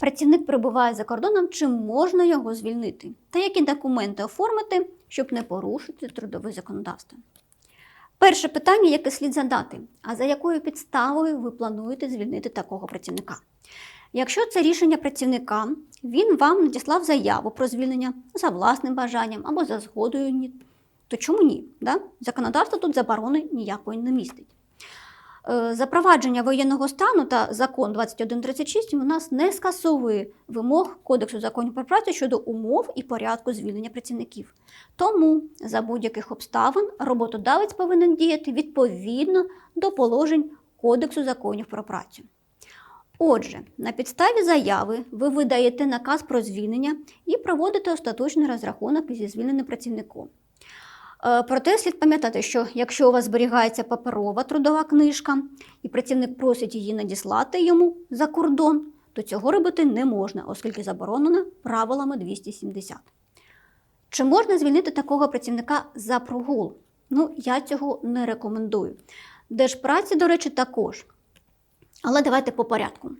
Працівник перебуває за кордоном, чи можна його звільнити? Та які документи оформити, щоб не порушити трудове законодавство? Перше питання, яке слід задати: а за якою підставою ви плануєте звільнити такого працівника? Якщо це рішення працівника, він вам надіслав заяву про звільнення за власним бажанням або за згодою, то чому ні? Да? Законодавство тут заборони ніякої не містить. Е, Запровадження воєнного стану та закон 2136 у нас не скасовує вимог Кодексу законів про працю щодо умов і порядку звільнення працівників. Тому за будь-яких обставин роботодавець повинен діяти відповідно до положень Кодексу законів про працю. Отже, на підставі заяви ви видаєте наказ про звільнення і проводите остаточний розрахунок зі звільненим працівником. Е, Проте слід пам'ятати, що якщо у вас зберігається паперова трудова книжка і працівник просить її надіслати йому за кордон, то цього робити не можна, оскільки заборонено правилами 270. Чи можна звільнити такого працівника за прогул? Ну, я цього не рекомендую. Держпраці, до речі, також. Але давайте по порядку.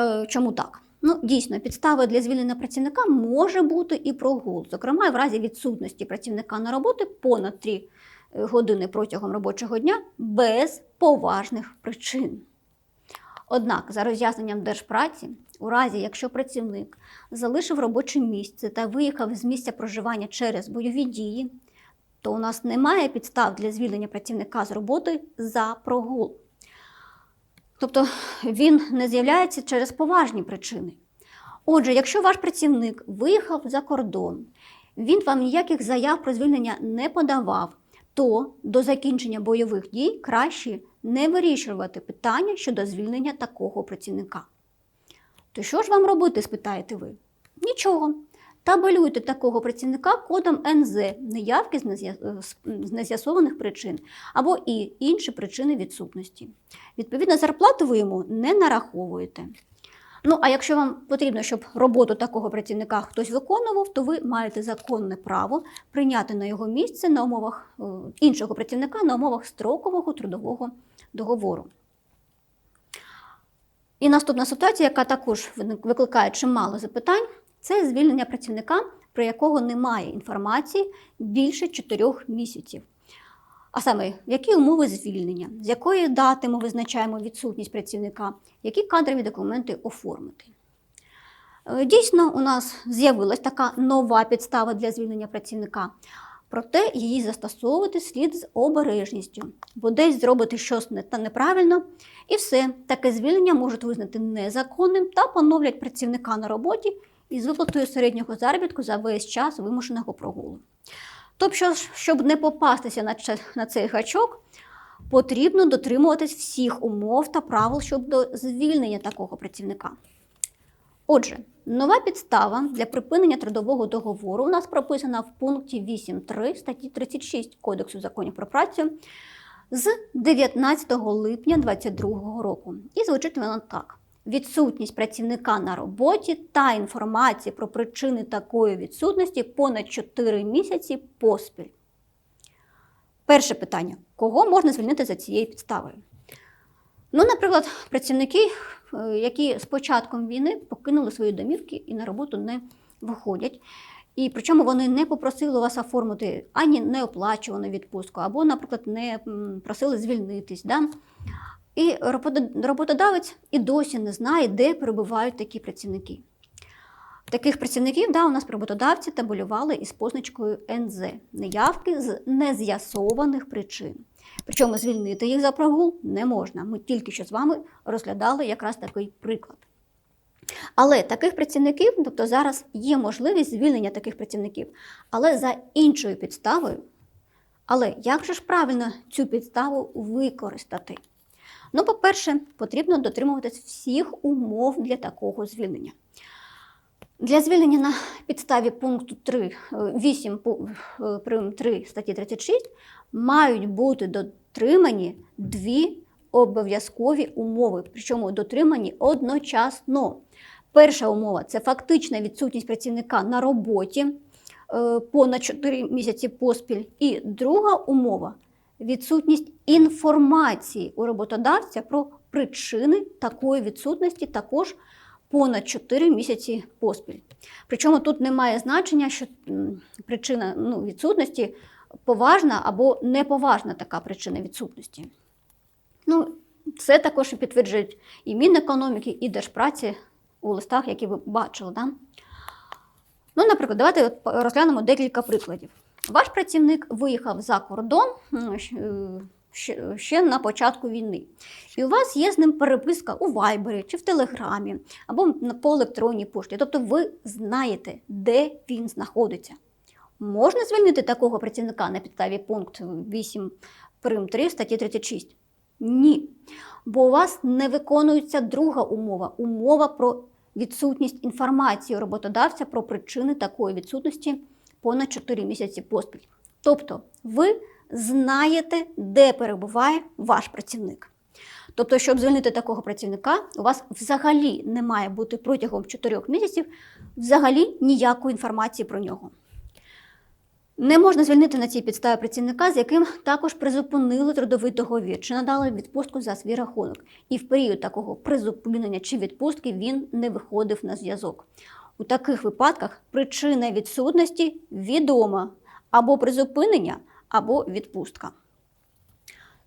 Е, чому так? Ну, дійсно, підставою для звільнення працівника може бути і прогул, зокрема, в разі відсутності працівника на роботи понад 3 години протягом робочого дня без поважних причин. Однак, за роз'ясненням держпраці, у разі, якщо працівник залишив робоче місце та виїхав з місця проживання через бойові дії, то у нас немає підстав для звільнення працівника з роботи за прогул. Тобто він не з'являється через поважні причини. Отже, якщо ваш працівник виїхав за кордон, він вам ніяких заяв про звільнення не подавав, то до закінчення бойових дій краще не вирішувати питання щодо звільнення такого працівника. То що ж вам робити, спитаєте ви? Нічого. Табелюйте такого працівника кодом НЗ неявки з нез'ясованих причин або і інші причини відсутності. Відповідно, зарплату ви йому не нараховуєте. Ну, а якщо вам потрібно, щоб роботу такого працівника хтось виконував, то ви маєте законне право прийняти на його місце на умовах е, іншого працівника на умовах строкового трудового договору. І наступна ситуація, яка також викликає чимало запитань, це звільнення працівника, про якого немає інформації більше 4 місяців. А саме, які умови звільнення, з якої дати ми визначаємо відсутність працівника, які кадрові документи оформити. Е, Дійсно, у нас з'явилась така нова підстава для звільнення працівника. Проте її застосовувати слід з обережністю, бо десь зробити щось та неправильно, і все, таке звільнення можуть визнати незаконним та поновлять працівника на роботі із виплатою середнього заробітку за весь час вимушеного прогулу. Тобто, щоб не попастися на на цей гачок, потрібно дотримуватись всіх умов та правил щодо звільнення такого працівника. Отже, нова підстава для припинення трудового договору у нас прописана в пункті 8.3 статті 36 Кодексу законів про працю з 19 липня 2022 року. І звучить вона так: відсутність працівника на роботі та інформації про причини такої відсутності понад 4 місяці поспіль. Перше питання: кого можна звільнити за цією підставою? Ну, наприклад, працівники, е, які з початком війни покинули свої домівки і на роботу не виходять. І причому вони не попросили вас оформити ані неоплачувану відпустку, або, наприклад, не просили звільнитись. Да? І роботодавець і досі не знає, де перебувають такі працівники. Таких працівників да, у нас роботодавці табелювали із позначкою НЗ неявки з нез'ясованих причин. Причому звільнити їх за прогул не можна. Ми тільки що з вами розглядали якраз такий приклад. Але таких працівників, тобто зараз є можливість звільнення таких працівників, але за іншою підставою. Але як же ж правильно цю підставу використати? Ну, по-перше, потрібно дотримуватись всіх умов для такого звільнення. Для звільнення на підставі пункту 3, е, 8 е, прим. 3 статті 36 мають бути дотримані дві обов'язкові умови, причому дотримані одночасно. Перша умова це фактична відсутність працівника на роботі е, понад 4 місяці поспіль. І друга умова відсутність інформації у роботодавця про причини такої відсутності також понад 4 місяці поспіль. Причому тут немає значення, що причина ну, відсутності поважна або неповажна така причина відсутності. Ну, це також підтверджують і Мінекономіки, і Держпраці у листах, які ви бачили. Да? Ну, наприклад, давайте розглянемо декілька прикладів. Ваш працівник виїхав за кордон е, ще, на початку війни. І у вас є з ним переписка у Вайбері чи в Телеграмі, або по електронній пошті. Тобто ви знаєте, де він знаходиться. Можна звільнити такого працівника на підставі пункту 8 прим 3 статті 36? Ні. Бо у вас не виконується друга умова умова про відсутність інформації роботодавця про причини такої відсутності понад 4 місяці поспіль. Тобто ви знаєте, де перебуває ваш працівник. Тобто, щоб звільнити такого працівника, у вас взагалі не має бути протягом 4 місяців взагалі ніякої інформації про нього. Не можна звільнити на цій підставі працівника, з яким також призупинили трудовий договір чи надали відпустку за свій рахунок. І в період такого призупинення чи відпустки він не виходив на зв'язок. У таких випадках причина відсутності відома або призупинення, або відпустка.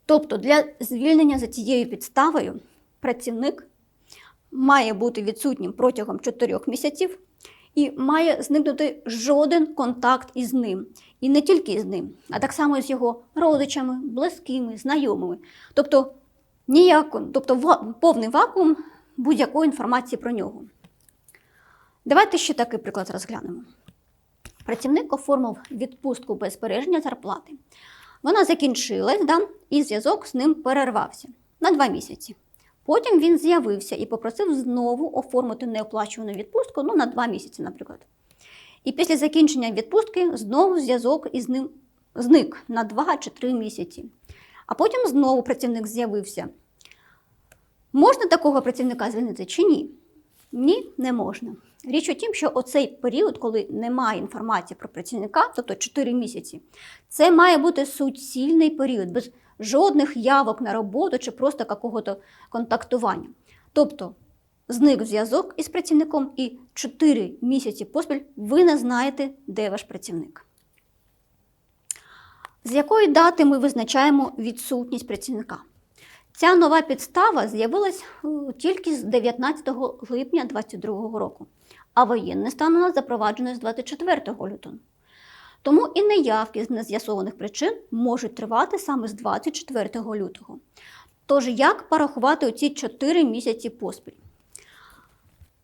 Тобто для звільнення за цією підставою працівник має бути відсутнім протягом 4 місяців і має зникнути жоден контакт із ним. І не тільки з ним, а так само з його родичами, близькими, знайомими. Тобто, ніяко, тобто повний вакуум будь-якої інформації про нього. Давайте ще такий приклад розглянемо. Працівник оформив відпустку без збереження зарплати. Вона закінчилась, да, і зв'язок з ним перервався на два місяці. Потім він з'явився і попросив знову оформити неоплачувану відпустку ну, на два місяці, наприклад. І після закінчення відпустки знову зв'язок із ним зник на два чи три місяці. А потім знову працівник з'явився. Можна такого працівника звільнити чи ні? Ні, не можна. Річ у тім, що оцей період, коли немає інформації про працівника, тобто 4 місяці, це має бути суцільний період, без жодних явок на роботу чи просто какого-то контактування. Тобто зник зв'язок із працівником і 4 місяці поспіль ви не знаєте, де ваш працівник. З якої дати ми визначаємо відсутність працівника? Ця нова підстава з'явилась е, тільки з 19 липня 2022 року, а воєнний стан у нас запроваджено з 24 лютого. Тому і неявки з нез'ясованих причин можуть тривати саме з 24 лютого. Тож як порахувати оці 4 місяці поспіль?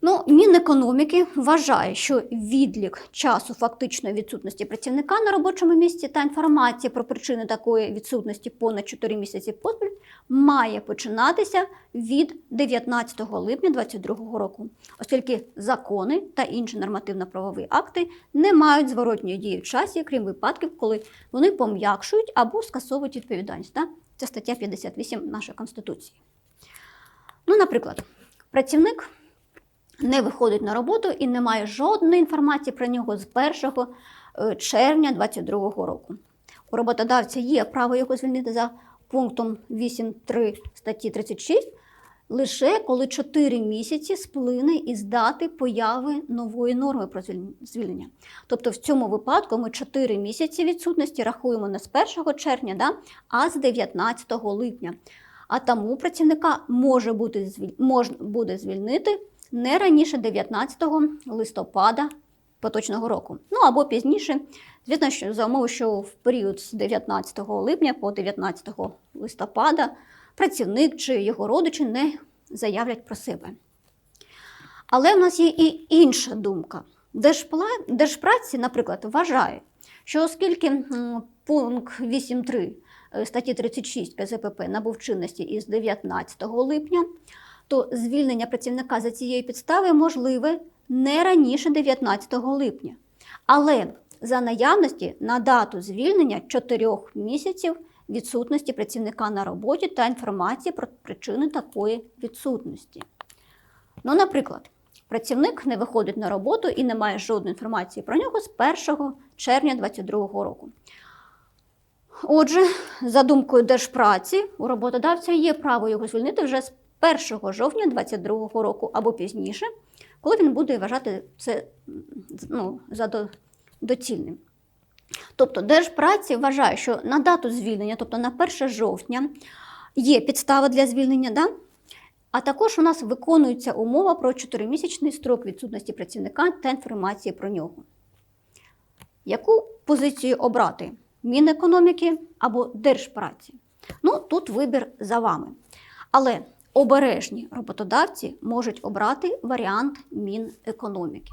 Ну, Мінекономіки вважає, що відлік часу фактичної відсутності працівника на робочому місці та інформація про причини такої відсутності понад 4 місяці поспіль має починатися від 19 липня 2022 року, оскільки закони та інші нормативно-правові акти не мають зворотньої дії в часі, крім випадків, коли вони пом'якшують або скасовують відповідальність. Це стаття 58 нашої Конституції. Ну, наприклад, працівник не виходить на роботу і не має жодної інформації про нього з 1 е, червня 2022 року. У роботодавця є право його звільнити за пунктом 8.3 статті 36, лише коли 4 місяці сплине із дати появи нової норми про звіль- звільнення. Тобто в цьому випадку ми 4 місяці відсутності рахуємо не з 1 червня, да, а з 19 липня. А тому працівника може бути звіль- можна буде звільнити не раніше 19 листопада поточного року. Ну або пізніше, звісно, що за умови, що в період з 19 липня по 19 листопада працівник чи його родичі не заявлять про себе. Але в нас є і інша думка. Держпла- Держпраці, наприклад, вважає, що оскільки пункт 8.3 е, статті 36 КЗПП набув чинності із 19 липня, то звільнення працівника за цією підставою можливе не раніше 19 липня. Але за наявності на дату звільнення 4 місяців відсутності працівника на роботі та інформації про причини такої відсутності. Ну, наприклад, працівник не виходить на роботу і не має жодної інформації про нього з 1 червня 2022 року. Отже, за думкою Держпраці, у роботодавця є право його звільнити вже з 1 жовтня 2022 року або пізніше, коли він буде вважати це ну, за до- доцільним. Тобто Держпраці вважає, що на дату звільнення, тобто на 1 жовтня, є підстава для звільнення, да? а також у нас виконується умова про 4-місячний строк відсутності працівника та інформації про нього. Яку позицію обрати? Мінекономіки або Держпраці? Ну, тут вибір за вами. Але обережні роботодавці можуть обрати варіант Мінекономіки.